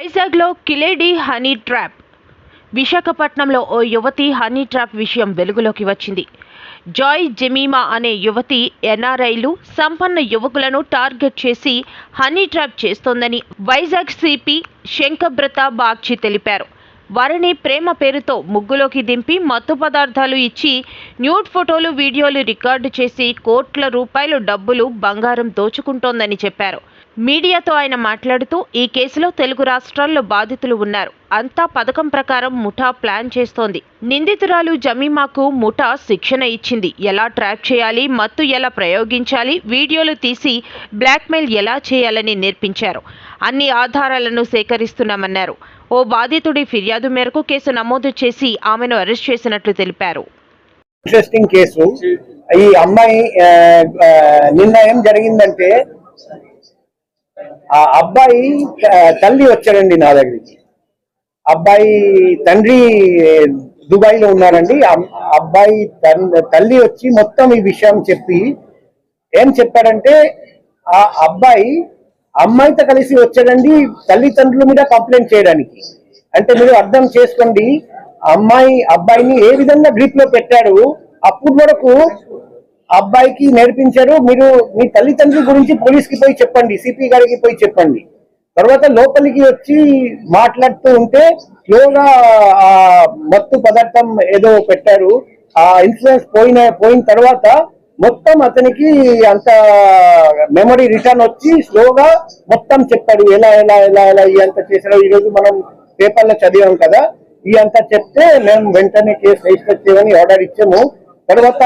వైజాగ్లో కిలేడి honey trap. విశాఖపట్నంలో ఓ యువతి హనీ ట్రాప్ విషయం వెలుగులోకి వచ్చింది. జాయ్ జెమీమా అనే యువతి ఎన్ఆర్ఐలు సంపన్న యువకులను టార్గెట్ చేసి హనీ ట్రాప్ చేస్తోందని వైజాగ్ సిపి శంకబ్రత బాగ్చి తెలిపారు. వారిని ప్రేమ పేరుతో ముగ్గులోకి దింపి మత్తు పదార్థాలు ఇచ్చి న్యూడ్ ఫోటోలు వీడియోలు రికార్డు చేసి కోట్ల రూపాయలు డబ్బులు బంగారం దోచుకుంటోందని చెప్పారు. మీడియాతో ఆయన మాట్లాడుతూ ఈ కేసులో తెలుగు రాష్ట్రాల్లో బాధితులు ఉన్నారు. అంతా పథకం ప్రకారం ముఠా ప్లాన్ చేస్తోంది. నిందితురాలు జమీమాకు ముఠా శిక్షణ ఇచ్చింది. ఎలా ట్రాప్ చేయాలి? మత్తు ఎలా ప్రయోగించాలి? వీడియోలు తీసి బ్లాక్మెయిల్ ఎలా చేయాలని నేర్పించారు. అన్ని ఆధారాలను సేకరిస్తున్నామన్నారు. ఓ బాధితుడి ఫిర్యాదు మేరకు కేసు నమోదు చేసి ఆమెను అరెస్ట్ చేసినట్లు తెలిపారు. Interesting case. ఈ అమ్మాయి నిర్ణయం నిన్న ఏం జరిగిందంటే ఆ అబ్బాయి తల్లి వచ్చాడండి నా దగ్గరికి. అబ్బాయి తండ్రి దుబాయ్లో ఉన్నారండి. అబ్బాయి తల్లి వచ్చి మొత్తం ఈ విషయం చెప్పి ఏం చెప్పాడంటే ఆ అబ్బాయి అమ్మాయితో కలిసి వచ్చాడండి తల్లిదండ్రుల మీద కంప్లైంట్ చేయడానికి. అంటే మీరు అర్థం చేసుకోండి అమ్మాయి అబ్బాయిని ఏ విధంగా గ్రిప్లో పెట్టాడు అప్పుడు వరకు అబ్బాయికి నేర్పించారు. మీరు మీ తల్లిదండ్రుల గురించి పోలీస్కి పోయి చెప్పండి సిపి గారికి పోయి చెప్పండి. తర్వాత లోపలికి వచ్చి మాట్లాడుతూ ఉంటే స్లోగా ఆ మత్తు పదార్థం ఏదో పెట్టారు. ఆ ఇన్సూరెన్స్ పోయిన పోయిన తర్వాత మొత్తం అతనికి అంత మెమరీ రిటర్న్ వచ్చి స్లోగా మొత్తం చెప్పాడు ఎలా ఎలా ఎలా ఎలా ఈ అంత చేశాడో ఈ రోజు మనం పేపర్లో చదివాం కదా. ఈ అంతా చెప్తే మేము వెంటనే కేసు రిజిస్టర్ చేయమని ఆర్డర్ ఇచ్చాము. తర్వాత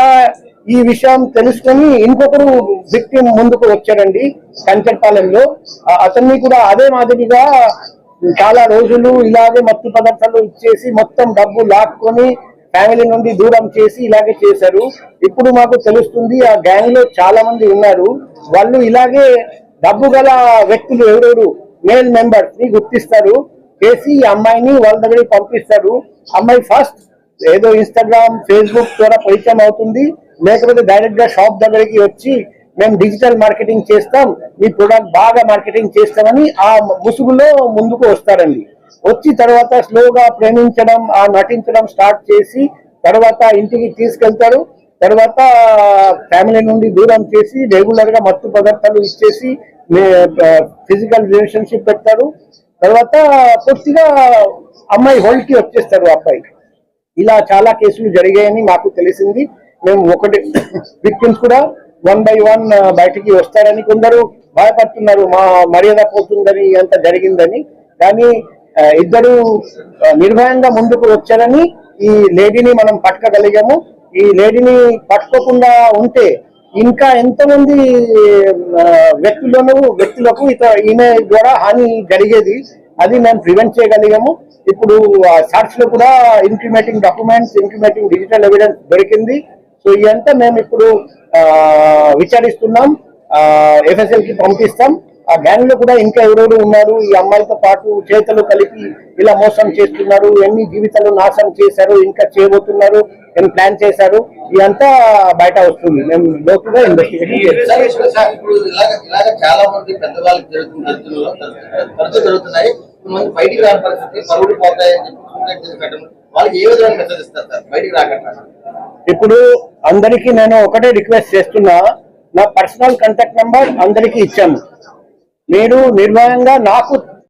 ఈ విషయం తెలుసుకొని ఇంకొకరు విక్టిమ్ ముందుకు వచ్చాడండి కంచర్పాలెంలో. అతన్ని కూడా అదే మాదిరిగా చాలా రోజులు ఇలాగే మత్తు పదార్థాలు ఇచ్చేసి మొత్తం డబ్బు లాక్కొని ఫ్యామిలీ నుండి దూరం చేసి ఇలాగే చేశారు. ఇప్పుడు మాకు తెలుస్తుంది ఆ గ్యాంగ్లో చాలా మంది ఉన్నారు. వాళ్ళు ఇలాగే డబ్బు గల వ్యక్తులు ఎవరెవరు? మేల్ మెంబర్స్ని గుర్తిస్తారు. చేసి ఈ అమ్మాయిని వాళ్ళ దగ్గరికి పంపిస్తారు. అమ్మాయి ఫస్ట్ ఏదో ఇన్స్టాగ్రామ్ ఫేస్బుక్ ద్వారా పరిచయం అవుతుంది. లేకపోతే డైరెక్ట్గా షాప్ దగ్గరికి వచ్చి మేము డిజిటల్ మార్కెటింగ్ చేస్తాం మీ ప్రొడక్ట్ బాగా మార్కెటింగ్ చేస్తామని ఆ ముసుగులో ముందుకు వస్తారండి. వచ్చి తర్వాత స్లోగా ప్రేమించడం ఆ నటించడం స్టార్ట్ చేసి తర్వాత ఇంటికి తీసుకెళ్తారు. తర్వాత ఫ్యామిలీ నుండి దూరం చేసి రెగ్యులర్గా మత్తు పదార్థాలు ఇచ్చేసి ఫిజికల్ రిలేషన్షిప్ పెడతారు. తర్వాత పూర్తిగా అమ్మాయి హోల్డ్కి వచ్చేస్తారు అబ్బాయి. ఇలా చాలా కేసులు జరిగాయని మాకు తెలిసింది. మేము ఒకటి విక్టిమ్స్ కూడా వన్ బై వన్ బయటికి వస్తారని కొందరు భయపడుతున్నారు మా మర్యాద పోతుందని అంత జరిగిందని. కానీ ఇద్దరు నిర్భయంగా ముందుకు వచ్చారని ఈ లేడీని మనం పట్టుకోగలిగాము. ఈ లేడీని పట్టుకోకుండా ఉంటే ఇంకా ఎంతమంది వ్యక్తులను వ్యక్తులకు ఇత ఈమె ద్వారా హాని జరిగేది. అది మేము ప్రివెంట్ చేయగలిగాము. ఇప్పుడు సర్చ్లో కూడా incriminating documents incriminating digital evidence దొరికింది. సో ఇదంతా మేము ఇప్పుడు ఆ, విచారిస్తున్నాం. ఎఫ్ఎస్ఎల్కి పంపిస్తాం. ఆ గ్యాంగ్లో కూడా ఇంకా ఎవరెవరు ఉన్నారు ఈ అమ్మాయితో పాటు చేతులు కలిపి ఇలా మోసం చేస్తున్నారు ఎన్ని జీవితాలు నాశనం చేశారు ఇంకా చేయబోతున్నారు ఏం ప్లాన్ చేశారు ఇదంతా బయట వస్తుంది. మేము లోతుగా ఇన్వెస్టిగేషన్ చాలా మంది పెద్దవాళ్ళకి జరుగుతున్న పరిస్థితి పోతాయని వాళ్ళకి ఏ మెసేజ్ ఇస్తారు సార్? బయటికి రాకుండా ఇప్పుడు అందరికీ నేను ఒకటే రిక్వెస్ట్ చేస్తున్నా. నా పర్సనల్ కాంటాక్ట్ నంబర్ అందరికీ ఇచ్చాను మీరు నిర్భయంగా నాకు